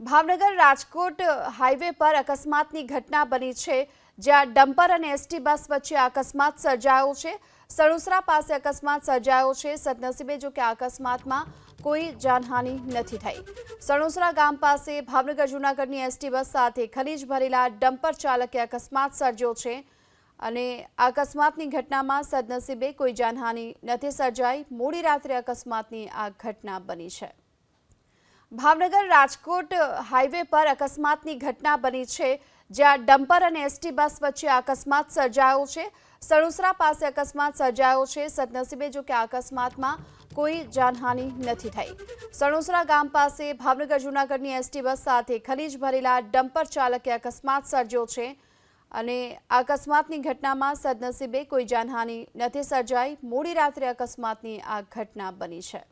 Bhavnagar Rajkot highway પર અકસ્માતની ઘટના બની છે, જ્યાં ડમ્પર અને એસટી બસ વચ્ચે અકસ્માત સર્જાયો છે. સણુસરા પાસે અકસ્માત સર્જાયો છે. સદનસીબે જો કે અકસ્માતમાં કોઈ જાનહાનિ નથી થઈ. સણુસરા ગામ પાસે ભાવનગર જૂનાગઢની એસટી બસ સાથે ખનીજ ભરેલા ડમ્પર ચાલકે અકસ્માત સર્જ્યો છે અને અકસ્માતની ઘટનામાં સદનસીબે કોઈ જાનહાનિ નથી સર્જાઈ. મોડી રાત્રે અકસ્માતની આ ઘટના બની છે. ભાવનગર રાજકોટ હાઈવે પર અકસ્માતની ઘટના બની છે, જ્યાં ડમ્પર અને એસટી બસ વચ્ચે અકસ્માત સર્જાયો છે. સણુસરા પાસે અકસ્માત સર્જાયો છે. સદનસીબે જો કે અકસ્માતમાં કોઈ જાનહાનિ નથી થઈ. સણુસરા ગામ પાસે ભાવનગર જૂનાગઢની એસટી બસ સાથે ખનીજ ભરેલા ડમ્પર ચાલકે અકસ્માત સર્જ્યો છે અને અકસ્માતની ઘટનામાં સદનસીબે કોઈ જાનહાનિ નથી સર્જાઈ. મોડી રાત્રે અકસ્માતની આ ઘટના બની છે.